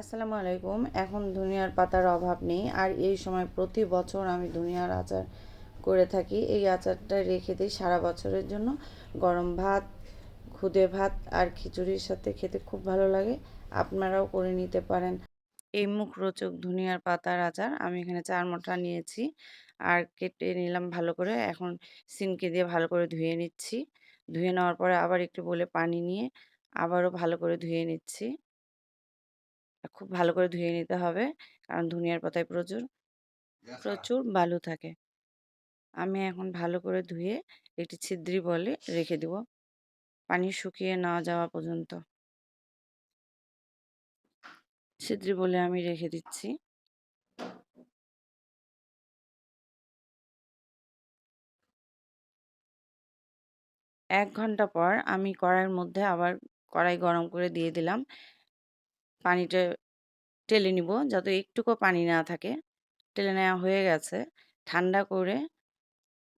আসসালামু আলাইকুম। এখন ধনিয়ার পাতার অভাব নেই, আর এই সময় প্রতি বছর আমি ধনিয়ার আচার করে থাকি। এই আচারটা রেখে দিই সারা বছরের জন্য। গরম ভাত, খুদে ভাত আর খিচুড়ির সাথে খেতে খুব ভালো লাগে। আপনারাও করে নিতে পারেন। এই মুখরোচক ধনিয়ার পাতার আচার। আমি এখানে চার মোটা নিয়েছি আর কেটে নিলাম ভালো করে। এখন সিনকে দিয়ে ভালো করে ধুয়ে নিচ্ছি। ধুয়ে নেওয়ার পরে আবার একটু বলে পানি নিয়ে আবারও ভালো করে ধুয়ে নিচ্ছি। খুব ভালো করে ধুয়ে নিতে হবে। কারণ ধনিয়ার পাতায় প্রচুর প্রচুর বালু থাকে। আমি এখন ভালো করে ধুয়ে একটি ছিদ্রি বলে রেখে দেব। পানি শুকিয়ে না যাওয়া পর্যন্ত। ছিদ্রি বলে আমি রেখে দিচ্ছি। এক ঘণ্টা পর আমি কড়াইয়ের মধ্যে আবার কড়াই গরম করে দিয়ে দিলাম। পানিটা টেলে নিব। যাতে একটুকু পানি না থাকে। টেলে নেওয়া হয়ে গেছে। ঠান্ডা করে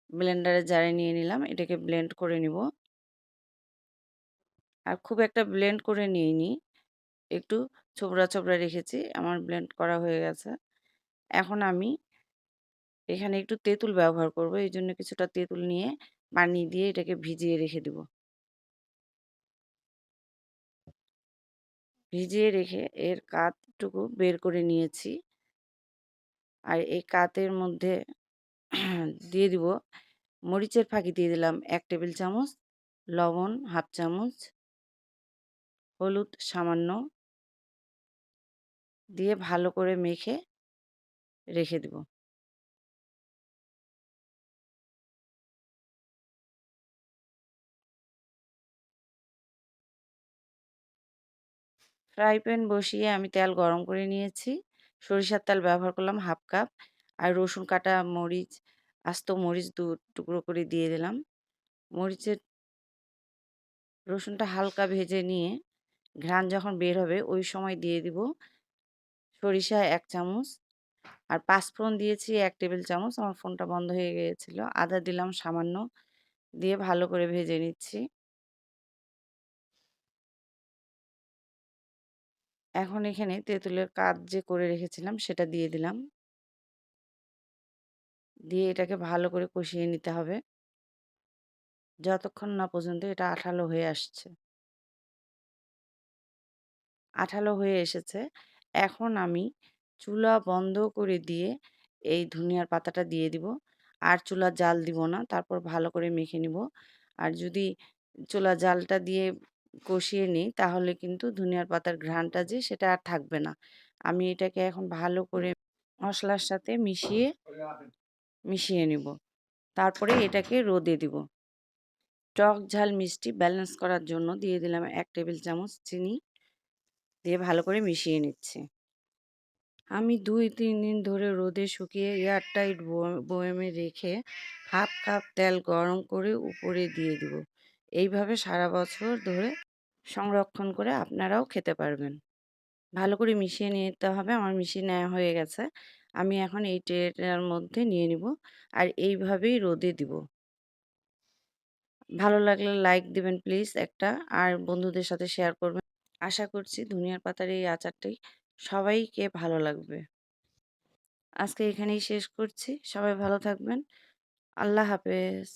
ব্লেন্ডারে জারে নিয়ে নিলাম। এটাকে ব্লেন্ড করে নিব। আর খুব একটা ব্লেন্ড করে নিইনি। একটু ছোবড়া ছোবড়া রেখেছি। আমার ব্লেন্ড করা হয়ে গেছে। এখন আমি এখানে একটু তেঁতুল ব্যবহার করব। এই জন্য কিছুটা তেঁতুল নিয়ে পানি দিয়ে এটাকে ভিজিয়ে রেখে দেব। ভিজিয়ে রেখে এর কাতটুকু বের করে নিয়েছি। আর এই কাতের মধ্যে দিয়ে দিব মরিচের ফাঁকি দিয়ে দিলাম এক টেবিল চামচ, লবণ হাফ চামচ, হলুদ সামান্য দিয়ে ভালো করে মেখে রেখে দেব। ফ্রাই প্যান বসিয়ে আমি তেল গরম করে নিয়েছি। সরিষার তেল ব্যবহার করলাম হাফ কাপ। আর রসুন কাটা মরিচ, আস্ত মরিচ দু টুকরো করে দিয়ে দিলাম। মরিচের রসুনটা হালকা ভেজে নিয়ে ঘ্রাণ যখন বের হবে ওই সময় দিয়ে দিব সরিষা এক চামচ। আর পাঁচফোড়ন দিয়েছি এক টেবিল চামচ। আমার ফোনটা বন্ধ হয়ে গিয়েছিল। আদা দিলাম সামান্য। দিয়ে ভালো করে ভেজে নিচ্ছি। এখন এখানে তেঁতুলের কাজ যে করে রেখেছিলাম, সেটা দিয়ে দিলাম। দিয়ে এটাকে ভালো করে কষিয়ে নিতে হবে। যতক্ষণ না পর্যন্ত এটা আঠালো হয়ে আসছে। আঠালো হয়ে এসেছে। এখন আমি চুলা বন্ধ করে দিয়ে এই ধনিয়ার পাতাটা দিয়ে দিব। আর চুলা জাল দিব না, তারপর ভালো করে মেখে নিব। আর যদি চুলা জালটা দিয়ে কষিয়ে নিই, তাহলে কিন্তু ধনিয়ার পাতার ঘ্রাণটা যে সেটা আর থাকবে না। আমি এটাকে এখন ভালো করে মশলার সাথে মিশিয়ে মিশিয়ে নিব। তারপরে এটাকে রোদে দিব। টক, ঝাল, মিষ্টি ব্যালেন্স করার জন্য দিয়ে দিলাম এক টেবিল চামচ চিনি দিয়ে ভালো করে মিশিয়ে নিচ্ছি। আমি দুই, তিন দিন ধরে রোদে শুকিয়ে এয়ারটাইট বয়ামে রেখে হাফ কাপ তেল গরম করে উপরে দিয়ে দিব। এইভাবে সারা বছর ধরে সংরক্ষণ করে আপনারাও খেতে পারবেন। ভালো করে মিশিয়ে নিতে হবে, আমার মিশিয়ে নেওয়া হয়ে গেছে। আমি এখন এই ট্রেটার মধ্যে নিয়ে নিব আর এইভাবেই রোদে দিব। ভালো লাগলে লাইক দিবেন প্লিজ একটা আর বন্ধুদের সাথে শেয়ার করবেন। আশা করছি ধনিয়ার পাতার এই আচারটাই সবাইকে ভালো লাগবে। আজকে এখানেই শেষ করছি। সবাই ভালো থাকবেন। আল্লাহ হাফেজ।